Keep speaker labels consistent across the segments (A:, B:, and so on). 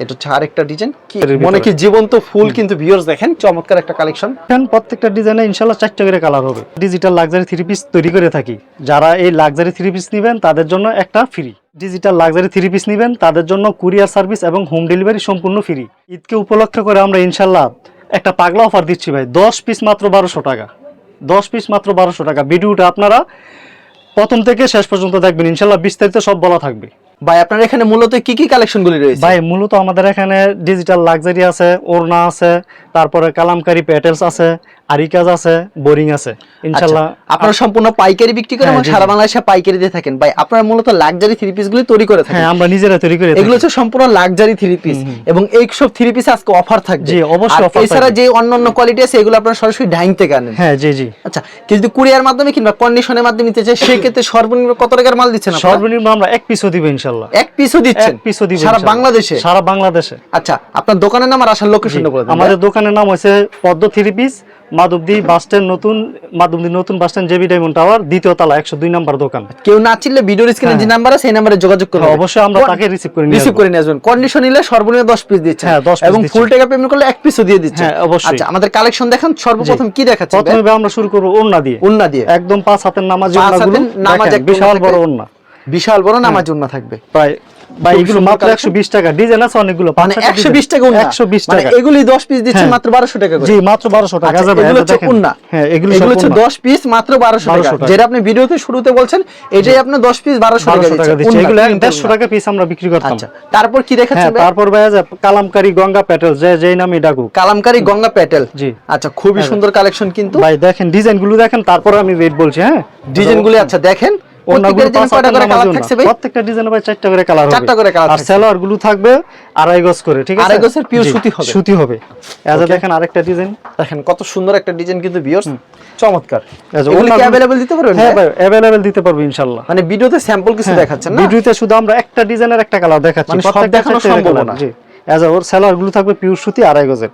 A: এটা হচ্ছে আরেকটা ডিজাইন কি মনে কি জীবন্ত ফুল কিন্তু ভিউয়ার্স দেখেন? চমৎকার একটা কালেকশন
B: এখন প্রত্যেকটা ডিজাইনে ইনশাল্লাহ চারটে করে কালার হবে। ডিজিটাল লাক্সারি থ্রি পিস তৈরি করে থাকি। যারা এই লাক্সারি থ্রি পিস নেবেন তাদের জন্য একটা free digital luxury three piece নেবেন তাদের জন্য কুরিয়ার সার্ভিস এবং হোম ডেলিভারি সম্পূর্ণ ফ্রি ঈদকে উপলক্ষ করে আমরা ইনশাল্লাহ একটা পাগলা অফার দিচ্ছি ভাই। দশ পিস মাত্র বারোশো টাকা। দশ পিস মাত্র বারোশো টাকা। ভিডিওটা আপনারা প্রথম থেকে শেষ পর্যন্ত দেখবেন। ইনশাল্লাহ বিস্তারিত সব বলা থাকবে।
A: ভাই, আপনার এখানে মূলত কি কি কালেকশন গুলি রয়েছে?
B: ভাই, মূলত আমাদের এখানে ডিজিটাল লাক্সারি আছে, ওড়না আছে, তারপরে কালামকারী প্যাটেলস আছে আরিকাজ আছে বোরিং আছে।
A: আচ্ছা, আপনারা সম্পূর্ণ পাইকারি বিক্রি করেন
B: হ্যাঁ,
A: এবং সারা। বাংলাদেশে পাইকারি দিয়ে থাকেন। ভাই আপনারা মূলত লাক্সারি থ্রি পিস গুলি তৈরি করে থাকেন।
B: হ্যাঁ আমরা নিজেরা তৈরি করে
A: এগুলো হচ্ছে সম্পূর্ণ লাক্সারি থ্রি পিস এবং এই সব থ্রি পিস আজকে অফার থাকবে।
B: জি, অবশ্যই
A: আর
B: offer
A: এছাড়া। যে অন্যান্য কোয়ালিটি আছে এগুলো আপনারা সরাসরি ডাইং থেকে আনেন।
B: হ্যাঁ জি জি।
A: আচ্ছা যদি কুরিয়ার মাধ্যমে কিংবা কন্ডিশনের মাধ্যমে নিতে চায় সেক্ষেত্রে সর্বনিম্ন কত টাকার মাল দিচ্ছেন আপনারা?
B: সর্বনিম্ন আমরা এক পিসও দিব ইনশাল্লাহ।
A: এক পিসও দিচ্ছেন?
B: এক পিসও দিব
A: সারা বাংলাদেশে?
B: সারা বাংলাদেশে।
A: আচ্ছা আপনার দোকানের নাম আর আসার লোকেশনটা বলে দিন
B: আমাদের দোকানের নাম হচ্ছে Padma three piece Madhabdi bus stand নতুন মাধবদী নতুন bus stand JB diamond tower দ্বিতীয় তলা একশো দুই নম্বর দোকান।
A: কেউ না চিনলে ভিডিওর স্ক্রিনে যে নাম্বার আছে সেই নাম্বারে যোগাযোগ করুন।
B: হ্যাঁ, অবশ্যই আমরা তাকে রিসিভ করে নিয়ে
A: রিসিভ করে নিয়ে আসবেন। কন্ডিশন নিলে সর্বনিম্ন 10 পিস দিচ্ছেন।
B: হ্যাঁ, 10
A: এবং ফুল টাকা পেমেন্ট করলে এক পিসও দিয়ে দিচ্ছেন।
B: হ্যাঁ, অবশ্যই।
A: আচ্ছা আমাদের কালেকশন দেখান সর্বপ্রথম কি দেখাচ্ছেন
B: প্রথমে আমরা শুরু করব ওড়না দিয়ে।
A: উন্না দিয়ে।
B: একদম পাঁচ হাতের নামাজ
A: পাঁচ
B: ওড়নাগুলো
A: নামাজ
B: বিশাল বড় ওড়না।
A: বিশাল বড় নামাজ উন্না থাকবে।
B: প্রায় ভাই এগুলো মাত্র
A: collection।
B: একশো বিশ টাকা। ডিজাইন আছে অনেকগুলো
A: মানে 120 টাকা উন্না।
B: একশো বিশ টাকা।
A: এগুলি 10 পিস দিচ্ছেন
B: হ্যাঁ।
A: মাত্র 1200 টাকা করে।
B: জি মাত্র বারোশো টাকা।
A: এগুলো হচ্ছে উন্না।
B: হ্যাঁ এগুলো
A: এগুলো হচ্ছে 10 পিস মাত্র 1200 টাকা। যেটা আপনি ভিডিওতে শুরুতে বলছেন এটাই আপনি 10 পিস 1200 টাকা
B: 1200 টাকা
A: দিচ্ছেন
B: দিচ্ছি।
A: উন্না,
B: এগুলো
A: কিন্তু
B: দেড়শো
A: উন্না।
B: টাকা পিস আমরা বিক্রি করতাম।
A: আচ্ছা তারপর কি
B: হ্যাঁ
A: দেখাচ্ছেন
B: তারপর ভাই যে কালামকারি গঙ্গা প্যাটেল যে যেই নামই ডাকুক।
A: কালামকারী গঙ্গা প্যাটেল
B: জি।
A: আচ্ছা খুবই সুন্দর কালেকশন কিন্তু।
B: ভাই দেখেন ডিজাইনগুলো দেখেন তারপর আমি রেট বলছি হ্যাঁ।
A: ডিজাইন গুলি আচ্ছা দেখেন। প্রত্যেকটা ডিজাইন
B: পাঁচ
A: কয়টা
B: হাতের
A: করে
B: নামাজ
A: কালার
B: ওড়না।
A: থাকছে ভাই?
B: প্রত্যেকটা ডিজাইনে ভাই চারটা করে কালার
A: চারটা করে colour
B: আর
A: থাকছে।
B: গুলো থাকবে আড়াই গজ করে ঠিক আছে?
A: আড়াই গজের pure সুতি হবে।
B: সুতি হবে। এজ দেখেন আরেকটা ডিজাইন
A: দেখেন কত সুন্দর একটা ডিজাইন কিন্তু ভিউয়ার্স চমৎকার। এগুলো কি দিতে পারবেন
B: হ্যাঁ
A: ভাই?
B: দিতে পারব ইনশাআল্লাহ
A: মানে ভিডিওতে স্যাম্পল কিছু দেখাচ্ছেন না?
B: ভিডিওতে শুধু আমরা একটা ডিজাইনের একটা কালার দেখাচ্ছি।
A: মানে
B: প্রত্যেকটা
A: দেখানো সম্ভব না।
B: এজ ওর সালোয়ার থাকবে পিওর সুতি আড়াই গজের।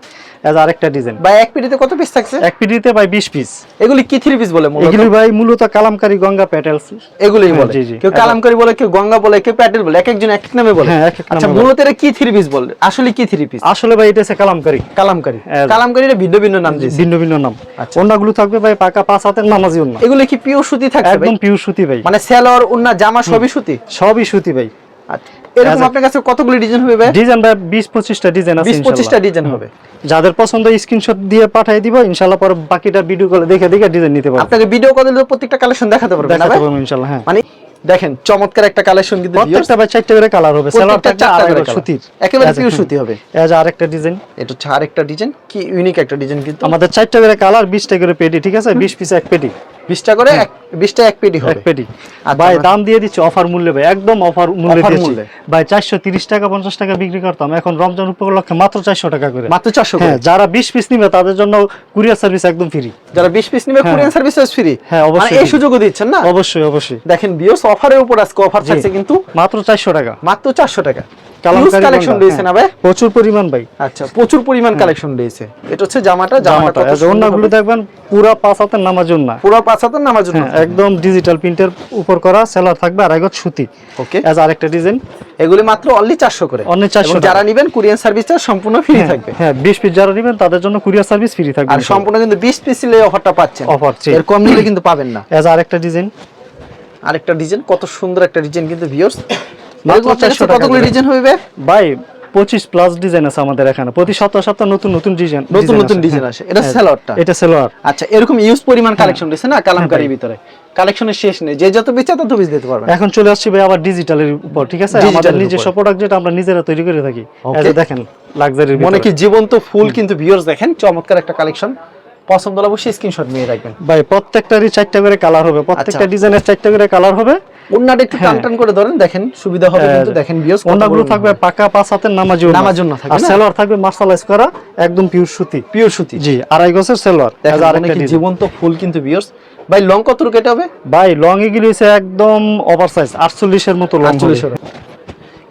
B: এজ আরেকটা ডিজাইন
A: ভাই এক পিডিতে কত পিস থাকছে?
B: এক পিডিতে ভাই 20 পিস
A: এগুলি কি থ্রি পিস বলে মূলত?
B: এগুলি ভাই মূলত কালামকারি গঙ্গা প্যাটেলস
A: এগুলোই
B: হ্যাঁ,
A: বলে। কেউ কালামকারী বলে কেউ গঙ্গা বলে কেউ প্যাটেল বলে এক একজন এক এক নামে বলে।
B: হ্যাঁ,
A: আচ্ছা মূলত এটা কি থ্রি পিস বলে? আসলে কি থ্রি পিস
B: আসলে ভাই এটা হচ্ছে কালামকারি।
A: কালামকারী।
B: হ্যাঁ।
A: কালামকারীরা ভিন্ন ভিন্ন নাম দিয়েছে।
B: ভিন্ন ভিন্ন নাম।
A: আচ্ছা।
B: ওড়নাগুলো থাকবে ভাই পাকা পাঁচ হাতের নামাজি ওড়না
A: এগুলি কি পিওর সুতি থাকছে?
B: একদম পিওর সুতি ভাই।
A: মানে সেলর উন্না জামা সবই সুতি?
B: সবই সুতি ভাই।
A: আচ্ছা। এরকম। আপনার কাছে কতগুলি ডিজাইন হবে ভাই
B: ডিজাইন ভাই বিশ পঁচিশটা ডিজাইন আছে
A: বিশ পঁচিশটা
B: ইনশাআল্লাহ।
A: ডিজাইন হবে
B: যাদের পছন্দ স্ক্রিনশট দিয়ে পাঠিয়ে দিব ইনশাআল্লাহ পরে বাকিটা ভিডিও কলে দেখে দেখে ডিজাইন নিতে পারবে
A: আপনাকে ভিডিও কলে প্রত্যেকটা কালেকশন দেখাতে পারবেন
B: দেখাতে পারব ইনশাআল্লাহ হ্যাঁ
A: মানে দেখেন চমৎকার একটা কালেকশন কিন্তু।
B: প্রত্যেকটা ভাই চারটে করে কালার হবে থাকবে
A: চারটা করে
B: সুতির
A: একেবারে পিওর সুতি হবে।
B: এজ আরেকটা ডিজাইন
A: এটা হচ্ছে আরেকটা ডিজাইন কি ইউনিক একটা ডিজাইন কিন্তু।
B: আমাদের চারটা করে কালার বিশটা করে পেটি ঠিক আছে? বিশ পিস এক পেটি।
A: বিশটা করে এক বিশটা এক পেটি হবে।
B: এক পেটি।
A: আচ্ছা,
B: ভাই দাম দিয়ে দিচ্ছি অফার মূল্যে ভাই। একদম অফার মূল্যে দিচ্ছি। ভাই চারশো তিরিশ টাকা পঞ্চাশ টাকা বিক্রি করতাম। এখন রমজান উপলক্ষে মাত্র চারশো টাকা করে।
A: মাত্র চারশো
B: হ্যাঁ যারা বিশ পিস নিবে তাদের জন্য কুরিয়ার সার্ভিস একদম ফ্রি
A: যারা বিশ পিস নিবে
B: হ্যাঁ।
A: কুরিয়ান সার্ভিস ফ্রি
B: হ্যাঁ, অবশ্যই
A: মানে এই সুযোগও দিচ্ছেন না?
B: অবশ্যই অবশ্যই।
A: দেখেন বিয়স অফারের উপর আজকে অফার। থাকছে কিন্তু
B: মাত্র চারশো টাকা।
A: মাত্র চারশো টাকা।
B: কালামকারী
A: কালেকশন না ভাই
B: হ্যাঁ। প্রচুর পরিমাণ ভাই।
A: আচ্ছা প্রচুর পরিমাণ কালেকশন রয়েছে এটা হচ্ছে জামাটা জামাটা।
B: দেখবেন পুরা পাঁচ হাতের নামাজ না
A: পুরো পাঁচ হাতের নামার জন্য
B: হ্যাঁ একদম ডিজিটাল প্রিন্টের উপর করা সেলার থাকবে আর একগজ সুতি।
A: ওকে
B: এজ আরেকটা ডিজাইন
A: এগুলি মাত্র অনলি চারশো করে।
B: Only 400
A: যারা নিবেন কুরিয়ান সার্ভিসটা সম্পূর্ণ ফ্রি থাকবে।
B: হ্যাঁ বিশ পিস যারা নেবেন তাদের জন্য কুরিয়ার সার্ভিস ফ্রি থাকবে
A: আর সম্পূর্ণ কিন্তু বিশ পিস নিলে অফারটা পাচ্ছেন।
B: জি।
A: এর কম নিলে কিন্তু পাবেন না।
B: এজ আরেকটা ডিজাইন
A: আরেকটা ডিজাইন কত সুন্দর একটা ডিজাইন কিন্তু ভিউয়ার্স
B: মাত্র
A: মাত্র
B: 400 টাকা
A: কতগুলো। ডিজাইন হবে ভাই?
B: পঁচিশ প্লাস ডিজাইন আছে আমাদের এখানে। প্রতি সপ্তাহ সপ্তাহ নতুন নতুন ডিজাইন
A: নতুন নতুন ডিজাইন আসে। এটা সেলরটা
B: এটা সেলোয়ার
A: আচ্ছা এরকম ইউজ পরিমাণ কালেকশন রয়েছে না কালামকারীর ভিতরে? কালেকশনের শেষ নেই। যে যত বেচা তত বেচ দিতে পারবেন
B: এখন চলে আসছি ভাই আবার ডিজিটালের উপর ঠিক আছে? আমাদের নিজস্ব প্রোডাক্ট যেটা আমরা নিজেরা তৈরি করে থাকি। দেখেন লাক্সারির
A: মনে কি জীবন্ত ফুল কিন্তু ভিউয়ার্স দেখেন? চমৎকার একটা কালেকশন পছন্দ হলে অবশ্যই স্ক্রিনশট নিয়ে রাখবেন।
B: ভাই প্রত্যেকটারই চারটা করে কালার হবে প্রত্যেকটা
A: আচ্ছা।
B: ডিজাইনের চারটা করে কালার হবে।
A: ওন্নাটা একটু টান
B: হ্যাঁ।
A: টান করে ধরেন দেখেন সুবিধা হবে
B: হ্যাঁ,
A: কিন্তু দেখেন ভিউয়ার্স
B: ওনাগুলো থাকবে পাকা পাঁচ হাতের নামাজি ওড়না।
A: নামাজি ওড়না থাকবে
B: আর? সেলোয়ার থাকবে মার্শালাইজ করা একদম পিওর সুতি।
A: পিওর সুতি।
B: জি আড়াই গজের সেলোয়ার।
A: দেখেন
B: যে আরেকটা
A: জীবন্ত ফুল কিন্তু ভিউয়ার্স ভাই লং কত কেটে হবে?
B: ভাই লং এগুলো একদম ওভার সাইজ আটচল্লিশের মতো লং
A: 48 হবে।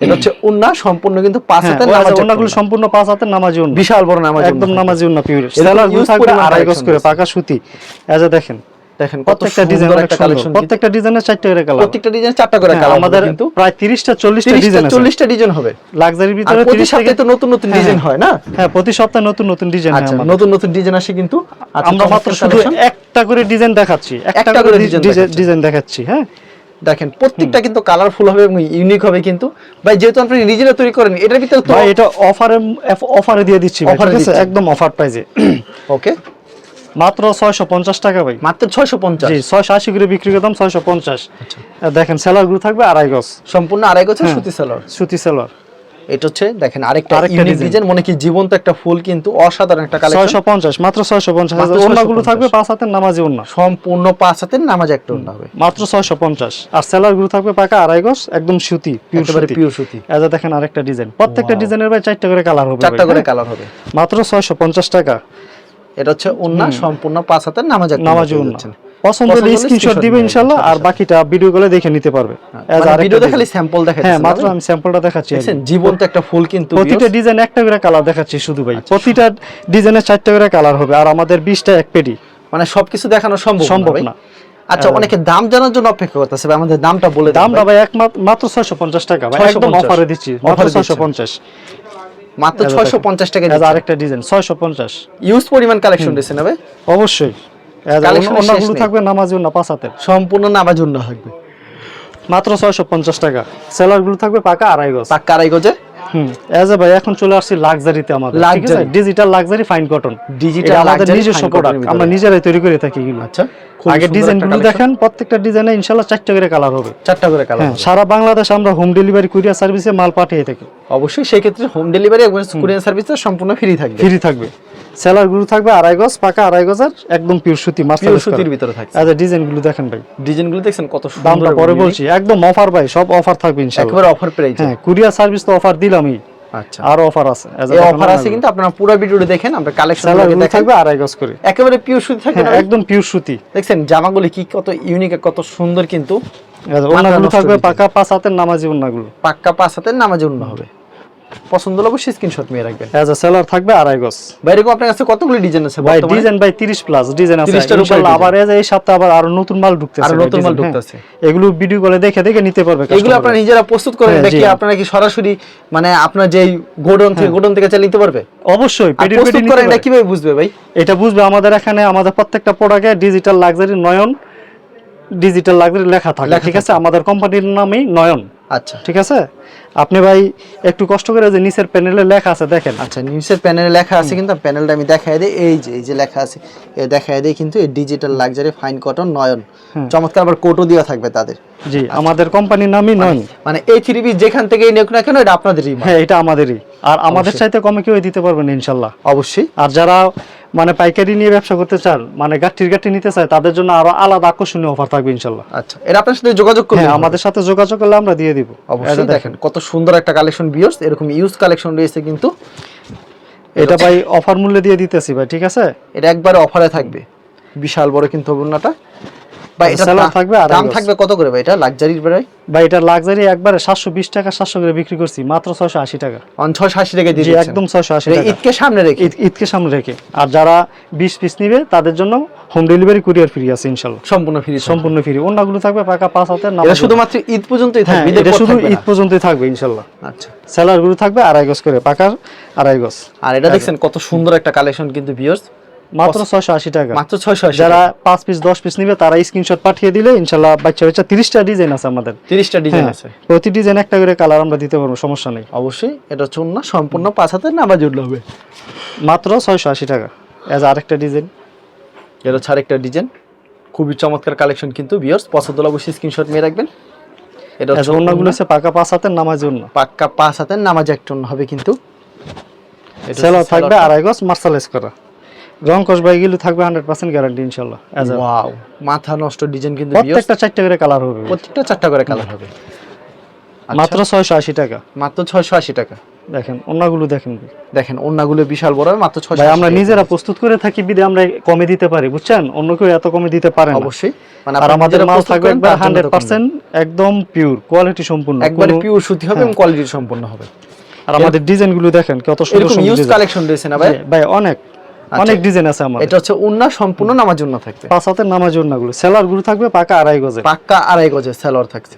A: এটা হচ্ছে উন্না সম্পূর্ণ কিন্তু পাঁচ
B: হ্যাঁ,
A: হাতের নামাজ
B: ওনাগুলো সম্পূর্ণ পাঁচ হাতের নামাজি ওড়না।
A: বিশাল বড় নামাজ
B: একদম নামাজি ওড়না পিওর আড়াই গজ করে পাকা সুতি। দেখেন
A: দেখেন
B: প্রত্যেকটা ডিজাইন
A: সুন্দর একটা কালেকশন
B: প্রত্যেকটা ডিজাইনের চারটে করে কালার
A: প্রত্যেকটা ডিজাইন চারটা করে কালার
B: আমাদের
A: কিন্তু।
B: প্রায় 30টা 40টা ডিজাইন আছে।
A: 40টা ডিজাইন হবে।
B: লাক্সারির ভিতরে
A: প্রতি
B: 30
A: সপ্তাহে তো নতুন নতুন
B: হ্যাঁ,
A: ডিজাইন হয়। না?
B: হ্যাঁ প্রতি সপ্তাহে নতুন নতুন ডিজাইন হয়
A: আচ্ছা
B: আমাদের।
A: নতুন নতুন ডিজাইন আসে কিন্তু। আচ্ছা,
B: আমরা মাত্র শুধু একটা করে ডিজাইন দেখাচ্ছি। একটা করে। ডিজাইন দেখাচ্ছি হ্যাঁ।
A: দেখেন প্রত্যেকটা কিন্তু কালারফুল হবে এবং ইউনিক হবে কিন্তু। ভাই যেহেতু আপনি নিজেরা তৈরি করেন এটার ভিতরে তো
B: এটা অফারে অফারে দিয়ে দিচ্ছি আছে? একদম অফার প্রাইজে
A: ওকে
B: মাত্র 650 টাকা ভাই।
A: মাত্র 650
B: জি 680 করে বিক্রি করতাম 650
A: আচ্ছা।
B: আর দেখেন সেলারগুলো থাকবে আড়াই গজ।
A: সম্পূর্ণ আড়াই গজ
B: হ্যাঁ।
A: সুতি সেলার
B: সুতি সেলার
A: এটা হচ্ছে দেখেন আরেকটা ইউনিক ডিজাইন মনে কি জীবন্ত একটা ফুল কিন্তু অসাধারণ একটা কালেকশন
B: 650 মাত্র 650 ওন্নাগুলো থাকবে পাঁচ হাতের নামাজি ওন্না
A: সম্পূর্ণ পাঁচ হাতের নামাজ একটা ওড়না হবে।
B: মাত্র 650 আর সেলার গ্রু থাকবে পাকা আড়াই গজ একদম সুতি পিওর সুতি।
A: পিওর সুতি।
B: দেখেন আরেকটা ডিজাইন প্রত্যেকটা ডিজাইনের ভাই চারটা করে কালার হবে
A: চারটা করে
B: হ্যাঁ?
A: কালার হবে।
B: মাত্র 650 টাকা।
A: এটা হচ্ছে ওড়না সম্পূর্ণ পাঁচ হাতের নামাজ
B: নামাজি ওন্না। পছন্দ হলে স্ক্রিনশট দিবে ইনশাআল্লাহ আর বাকিটা ভিডিও করে দেখে নিতে পারবে As
A: মানে
B: আরেকটা
A: ভিডিওতে
B: design।
A: খালি স্যাম্পল দেখাচ্ছেন
B: হ্যাঁ মাত্র আমি স্যাম্পলটা দেখাচ্ছি।
A: জীবন্ত একটা ফুল কিন্তু
B: প্রতিটা ডিজাইন একটা করে কালার দেখাচ্ছি শুধু
A: আচ্ছা,
B: ভাই প্রতিটা ডিজাইনের চারটা করে কালার হবে আর আমাদের বিশটা এক পেটি
A: মানে সবকিছু দেখানো সম্ভব
B: সম্ভব না।
A: আচ্ছা
B: হ্যাঁ।
A: অনেকে দাম জানার জন্য অপেক্ষা করতেছে ভাই, আমাদের দামটা বলে
B: দামটা
A: ভাই।
B: এক মাত্র- মাত্র ছয়শো পঞ্চাশ টাকা ভাই একদম অফারে দিচ্ছি মাত্র
A: Offer এ দিচ্ছেন।
B: ছয়শো পঞ্চাশ
A: মাত্র ছয়শো পঞ্চাশ টাকা দিচ্ছেন।
B: আরেকটা ডিজাইন ছয়শো পঞ্চাশ
A: ইউজ পরিমাণ কালেকশন দিয়েছেন না ভাই
B: অবশ্যই থাকবে নামাজি পাঁচ
A: সম্পূর্ণ নামাজ থাকবে।
B: মাত্র ছয়শো পঞ্চাশ টাকা। থাকবে পাকা আড়াই গজ।
A: পাক্কা আড়াই গজে?
B: হুম। এজ এ ভাই এখন চলে আসছি লাক্সারিতে আমাদের
A: Luxury।
B: Digital luxury fine cotton
A: Digital
B: আমাদের নিজস্ব প্রোডাক্ট আমরা নিজেরাই তৈরি করে থাকি এগুলো।
A: আচ্ছা
B: আগে। দেখেন প্রত্যেকটা ডিজাইনে চারটা করে কালার হবে।
A: চারটা করে কালার
B: হ্যাঁ সারা বাংলাদেশ আমরা হোম ডেলিভারি কুরিয়ার সার্ভিসে মাল পাঠিয়ে থাকি।
A: অবশ্যই সেই ক্ষেত্রে হোম ডেলিভারি এবং কুরিয়ার সার্ভিসটা সম্পূর্ণ ফ্রি থাকবে।
B: ফ্রি থাকবে। সেলারগুলো থাকবে আড়াই গজ পাকা আড়াই গজের একদম পিওর সুতি
A: পিওর সুতির ভিতরে থাকছে।
B: আচ্ছা ডিজাইনগুলো দেখেন ভাই।
A: ডিজাইনগুলো দেখছেন কত সুন্দর
B: দামটা পরে বলছি একদম অফার ভাই সব অফার থাকবে ইনশাআল্লাহ।
A: একেবারে অফার প্রাইস
B: হ্যাঁ কুরিয়ার সার্ভিস তো অফার দিলামই।
A: আচ্ছা।
B: আরও অফার আছে
A: এই অফার আছে কিন্তু আপনারা পুরো ভিডিওটি দেখেন আমরা
B: কালেকশনগুলো
A: দেখেন।
B: থাকবে আড়াই গজ করে।
A: একেবারে পিওর সুতি থাকবে
B: হ্যাঁ
A: না?
B: একদম পিওর সুতি।
A: দেখছেন জামাগুলি কি কত ইউনিক কত সুন্দর কিন্তু
B: ওনাগুলো থাকবে পাকা পাঁচ হাতের নামাজি ওনাগুলো।
A: পাক্কা পাঁচ হাতের নামাজে উন্ন হবে। পছন্দ হলে অবশ্যই স্ক্রিনশট নিয়ে রাখবেন।
B: এজ এ সেলার থাকবে আড়াই গজ।
A: ভাই এরকম আপনার কাছে কতগুলি ডিজাইন আছে
B: ভাই ডিজাইন ভাই 30 প্লাস ডিজাইন আছে।
A: 30 টার উপরে
B: ইনশাআল্লাহ আবার এই সপ্তাহে আবার আরও নতুন মাল ঢুকতেছে আরও
A: নতুন মাল
B: হ্যাঁ।
A: ঢুকতেছে।
B: এগুলো ভিডিও কলে দেখে দেখে নিতে পারবে
A: এগুলো আপনারা নিজেরা প্রস্তুত করেন
B: হ্যাঁ,
A: নাকি আপনারা কি সরাসরি মানে আপনার যেই গোডাউন থেকে গোডাউন থেকে চালিয়ে নিতে পারবে?
B: অবশ্যই পেডি পেডি
A: এটা কীভাবে বুঝবে ভাই?
B: এটা বুঝবে আমাদের এখানে আমাদের প্রত্যেকটা প্রোডাক্টে digital luxury Nayan digital luxury লেখা থাকে ঠিক আছে? আমাদের কোম্পানির নামই নয়ন।
A: আচ্ছা।
B: ঠিক আছে? আপনি ভাই একটু কষ্ট করে যে নিচের প্যানেলে লেখা আছে দেখেন।
A: আচ্ছা নিউজের প্যানেলে লেখা আছে কিন্তু প্যানেলটা আমি দেখাই দিই। এই যে এই যে লেখা আছে এই দেখাই দিই কিন্তু এই digital luxury fine cotton Nayan. চমৎকার আবার কোটও দেওয়া থাকবে তাদের।
B: জি আমাদের কোম্পানির নামই নয়ন।
A: মানে এই থ্রি পিস যেখান থেকে নিয়োগ না কেন এটা আপনাদেরই।
B: হ্যাঁ এটা আমাদেরই। আর আমাদের চাইতে কমে কেউ দিতে পারবেন ইনশাল্লাহ।
A: অবশ্যই।
B: আর যারা মানে পাইকারি নিয়ে ব্যবসা করতে চান মানে গাঠির গাঠি নিতে চায় তাদের জন্য আরও আলাদা আকর্ষণীয় অফার থাকবে ইনশাল্লাহ।
A: আচ্ছা এটা আপনার সাথে যোগাযোগ করুন
B: হ্যাঁ আমাদের সাথে যোগাযোগ করলে আমরা দিয়ে দিব।
A: অবশ্যই দেখেন কত সুন্দর একটা কালেকশন বিয়ার্স এরকম ইউজ কালেকশন রয়েছে কিন্তু।
B: এটা ভাই অফার মূল্যে দিয়ে দিতেছি ভাই ঠিক আছে?
A: এটা একবারে অফারে থাকবে। বিশাল বড় কিন্তু ওড়নাটা বা এটা
B: থাকবে আড়াই
A: দাম থাকবে কত করে ভাই? এটা লাক্সারির বেলায়
B: বা এটা লাক্সারি একবারে সাতশো বিশ টাকা সাতশো করে বিক্রি করছি মাত্র ছয়শো আশি টাকা।
A: অন ছয়শো আশি টাকা দিয়ে
B: একদম ছয়শো আশি
A: এটা
B: টাকা।
A: ঈদকে সামনে রেখে।
B: ঈদকে সামনে রেখে। আর যারা বিশ পিস নিবে তাদের জন্য হোম ডেলিভারি কুরিয়ার ফ্রি আছে ইনশাল্লাহ
A: সম্পূর্ণ ফ্রি
B: সম্পূর্ণ ফ্রি অন্যগুলো থাকবে পাকা পাঁচ হাতের নাম
A: এটা শুধুমাত্র ঈদ পর্যন্তই
B: হ্যাঁ
A: থাকবে
B: এটা শুধু ঈদ পর্যন্তই থাকবে ইনশাল্লাহ
A: আচ্ছা।
B: সেলারগুলো থাকবে আড়াই গজ করে পাকার আড়াই গজ।
A: আর এটা দেখছেন কত সুন্দর একটা কালেকশন কিন্তু ভিউয়ার্স
B: মাত্র ছয়শো আশি টাকা।
A: মাত্র ছয়শো আশি
B: যারা পাঁচ পিস দশ পিস নিবে তারা স্ক্রিনশট পাঠিয়ে দিলে ইনশাল্লাহ বাচ্চা বাচ্চা তিরিশটা ডিজাইন আছে আমাদের।
A: তিরিশটা ডিজাইন
B: হ্যাঁ,
A: আছে।
B: প্রতি ডিজাইন একটা করে কালার আমরা দিতে পারব সমস্যা নেই।
A: অবশ্যই এটা হচ্ছে না সম্পূর্ণ পাঁচ হাতের নামা জুড়লে হবে।
B: মাত্র ছয়শো আশি টাকা এজ আরেকটা ডিজাইন
A: এটা হচ্ছে আরেকটা ডিজাইন খুবই চমৎকার কালেকশন কিন্তু ভিউয়ার্স পছন্দ হলে অবশ্যই স্ক্রিনশট নিয়ে রাখবেন। এটা
B: এজ
A: হচ্ছে
B: পাকা পাঁচ হাতের নামাজ অন্য
A: পাক্কা পাঁচ হাতের নামাজ একটা হবে কিন্তু।
B: সেলার থাকবে আড়াই গজ মার্শালাইজ করা রং কস থাকবে হান্ড্রেড পার্সেন্ট গ্যারান্টি ইনশাল্লাহ
A: ওয়াও মাথা নষ্ট ডিজাইন কিন্তু
B: প্রত্যেকটা চারটে করে কালার হবে।
A: প্রত্যেকটা চারটা করে কালার হবে। আচ্ছা,
B: মাত্র ছয়শো আশি টাকা।
A: মাত্র ছয়শো আশি টাকা।
B: দেখেন দেখেন
A: দেখেন বিশাল বড় মাত্র
B: ভাই আমরা নিজেরা প্রস্তুত করে থাকি বিদে আমরা কমে দিতে পারি বুঝছেন? অন্য কেউ এত কমে দিতে পারে না।
A: অবশ্যই। মানে
B: আর আমাদের মাল থাকবে একবার
A: তার জন্য
B: হান্ড্রেড
A: তো কম
B: পার্সেন্ট একদম পিওর কোয়ালিটি সম্পূর্ণ।
A: একবারে পিওর সুতি হবে এবং কোয়ালিটি সম্পন্ন হবে।
B: আর আমাদের ডিজাইনগুলো দেখেন কত সুন্দর সুন্দর
A: ইউজ কালেকশন রয়েছে না ভাই?
B: ভাই অনেক। অনেক ডিজাইন আছে আমাদের।
A: এটা হচ্ছে উন্না সম্পূর্ণ নামার জন্য থাকবে।
B: পাঁচ হাতের নামাজগুলো। সেলারগুলো থাকবে পাকা আড়াই গজে
A: পাক্কা আড়াই গজের সালোয়ার থাকছে।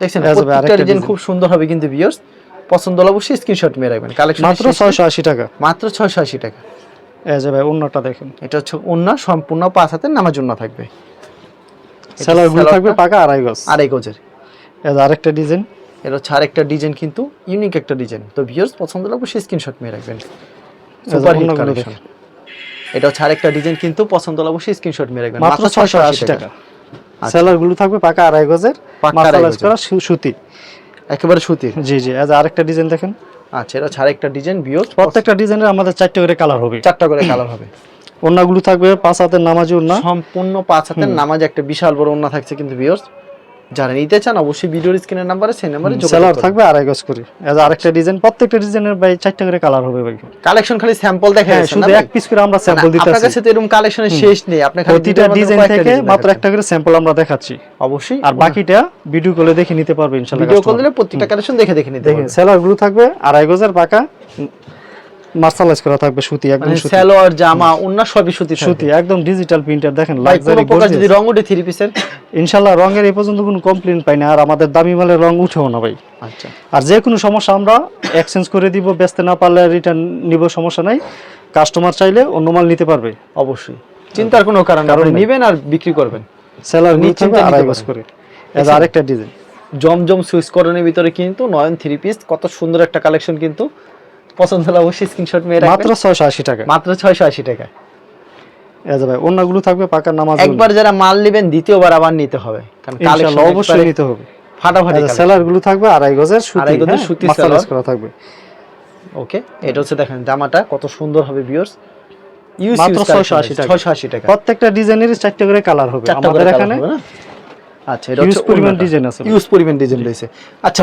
A: দেখছেন প্রত্যেকটা
B: আরেকটা
A: ডিজাইন খুব সুন্দর হবে কিন্তু ভিউয়ার্স পছন্দ হলে অবশ্যই স্ক্রিনশট মেরে রাখবেন। কালেকশন
B: মাত্র ছয়শো আশি টাকা।
A: মাত্র ছয়শো আশি টাকা।
B: এই যে ভাই অন্যটা দেখেন।
A: এটা হচ্ছে উন্না সম্পূর্ণ পাঁচ হাতের নামার জন্য থাকবে। সেলারগুলো
B: থাকবে পাকা আড়াই গজ।
A: আড়াই গজের।
B: এই যে আরেকটা ডিজাইন
A: এটা হচ্ছে আরেকটা ডিজাইন কিন্তু ইউনিক একটা ডিজাইন তো ভিউয়ার্স পছন্দ হলে অবশ্যই স্ক্রিনশট মেরে রাখবেন। Super hit collection. এটা হচ্ছে আরেকটা ডিজাইন কিন্তু পছন্দ হলে অবশ্যই স্ক্রিনশট মেরে রাখবেন।
B: মাত্র ছয়শো আশি টাকা।
A: আচ্ছা।
B: সেলারগুলো থাকবে পাকা আড়াই গজের
A: পাকা আড়াই।
B: করা সুতি।
A: একেবারে সুতির।
B: জি জি এই যে আরেকটা ডিজাইন দেখেন।
A: আচ্ছা এটা হচ্ছে একটা ডিজাইন ভিউয়ার্স
B: প্রত্যেকটা ডিজাইনের আমাদের চারটে করে কালার হবে।
A: চারটা করে কালার হবে।
B: ওন্নাগুলো থাকবে পাঁচ হাতের নামাজি ওন্না
A: সম্পূর্ণ পাঁচ হাতের নামাজ একটা বিশাল বড় ওন্না থাকছে কিন্তু ভিউয়ার্স যারা নিতে চান অবশ্যই ভিডিওর স্ক্রিনের নাম্বারে সেই নাম্বারে যোগাযোগ
B: সেলার থাকবে আড়াই গজ করে। যে আরেকটা ডিজাইন প্রত্যেকটা ডিজাইনের ভাই চারটে করে কালার হবে ভাই।
A: কালেকশন খালি স্যাম্পল দেখা যাচ্ছে
B: শুধু এক পিস করে আমরা স্যাম্পল দিতে
A: আপনার কাছে তো এরকম কালেকশনের শেষ নেই আপনি খালি
B: প্রতিটা ডিজাইন থেকে মাত্র একটা করে স্যাম্পল আমরা দেখাচ্ছি।
A: অবশ্যই।
B: আর বাকিটা ভিডিও কলে দেখে নিতে পারবে ইনশাআল্লাহ
A: ভিডিও কল দিলে প্রত্যেকটা কালেকশন দেখে দেখে নিতে
B: দেখেন সেলারগুলো থাকবে আড়াই গজের পাকা। মার্শালাইজ করা থাকবে সুতি একদম
A: মানে
B: সুতি।
A: সালোয়ার জামা সবই সুতি
B: সুতি একদম ডিজিটাল প্রিন্টার দেখেন লাক্সারি
A: প্রকার যদি রং থ্রি পিসের
B: ইনশাআল্লাহ রঙের এই পর্যন্ত কোনো কমপ্লেন পাই না আর আমাদের দামি মালের রং উঠেও না ভাই।
A: আচ্ছা।
B: আর যে কোনো সমস্যা আমরা এক্সচেঞ্জ করে দিব বেচতে না পারলে রিটার্ন নিব সমস্যা নাই। কাস্টমার চাইলে অন্য মাল নিতে পারবে।
A: অবশ্যই। চিন্তার কোনো কারণ আপনি
B: নেই।
A: নেবেন আর বিক্রি করবেন।
B: সেলার নিচে আড়াই করে। যে আরেকটা ডিজাইন
A: জমজম সুইচ করণের ভিতরে কিন্তু নয়ন থ্রি পিস কত সুন্দর একটা কালেকশন কিন্তু পছন্দ হলে অবশ্যই স্ক্রিনশট মেরে
B: মাত্র
A: রাখবেন
B: ছয়শো আশি টাকা।
A: মাত্র ছয়শো আশি টাকা।
B: এই যে ভাই অন্যগুলো থাকবে পাকা নামাজ
A: একবার যারা মাল নেবেন দ্বিতীয়বার আবার নিতে হবে। কারণ কালেকশন
B: অবশ্যই নিতে হবে।
A: ফাটাফাটি
B: সেলারগুলো থাকবে আড়াই গজের সুতি
A: আড়াই গজের
B: হ্যাঁ,
A: সুতি সালোয়ার।
B: করা থাকবে।
A: ওকে এটা হচ্ছে দেখেন জামাটা কত সুন্দর হবে ভিউয়ার্স
B: মাত্র 680 টাকা।
A: ছয়শো আশি টাকা।
B: প্রত্যেকটা ডিজাইনের চারটে করে কালার হবে। আমাদের এখানে
A: আচ্ছা এটা হচ্ছে
B: পরিমাণ ডিজাইন আছে
A: ইউজ পরিমাণ ডিজাইন রয়েছে। আচ্ছা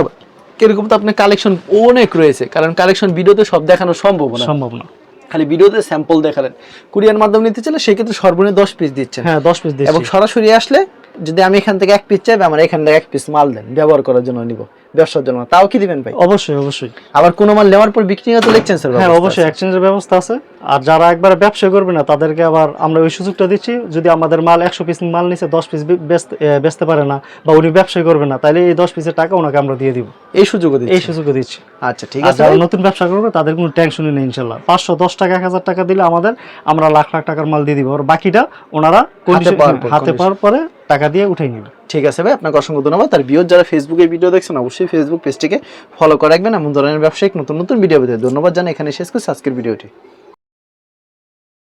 A: এরকম তো আপনার কালেকশন অনেক রয়েছে কারণ কালেকশন ভিডিওতে সব দেখানো সম্ভব না।
B: সম্ভব না।
A: খালি ভিডিওতে স্যাম্পল দেখালেন। কুরিয়ার মাধ্যমে নিতে চাইলে সেক্ষেত্রে সর্বনিম্ন দশ পিস দিচ্ছেন।
B: হ্যাঁ দশ পিস দিচ্ছে।
A: এবং সরাসরি আসলে যদি আমি এখান থেকে এক পিস চাই আমার এখান থেকে এক পিস মাল দেন ব্যবহার করার জন্য নিব ব্যবসার জন্য। তাও কি দিবেন ভাই?
B: অবশ্যই অবশ্যই।
A: আবার কোনো মাল নেওয়ার পর বিক্রি হতে স্যার
B: হ্যাঁ অবশ্যই এক্সচেঞ্জের ব্যবস্থা আছে। আর যারা একবার ব্যবসা করবে না তাদেরকে আবার আমরা ওই সুযোগটা দিচ্ছি যদি আমাদের মাল একশো পিস মাল নিচে দশ পিস বেচতে পারে না বা উনি ব্যবসায় করবে না তাহলে এই দশ পিসের টাকা ওনাকে আমরা দিয়ে দিব।
A: এই সুযোগও দিচ্ছেন
B: এই সুযোগও দিচ্ছি।
A: আচ্ছা ঠিক আছে।
B: যারা নতুন ব্যবসা করবে তাদের কোনো টেনশনই নেই ইনশাল্লাহ। পাঁচশো দশ টাকা এক হাজার টাকা দিলে আমাদের আমরা লাখ লাখ টাকার মাল দিয়ে দিব। আর বাকিটা ওনারা হাতে পাওয়ার পরে টাকা দিয়ে উঠে নিবে।
A: ঠিক আছে ভাই? আপনাকে অসংখ্য ধন্যবাদ। আর বিয়োর যারা ফেসবুকে ভিডিও দেখছেন, অবশ্যই ফেসবুক পেজটিকে ফলো করে রাখবেন। এমন ধরনের ব্যবসায়িক নতুন নতুন ভিডিও পেতে ধন্যবাদ জানাই। এখানে শেষ করছি আজকের ভিডিওটি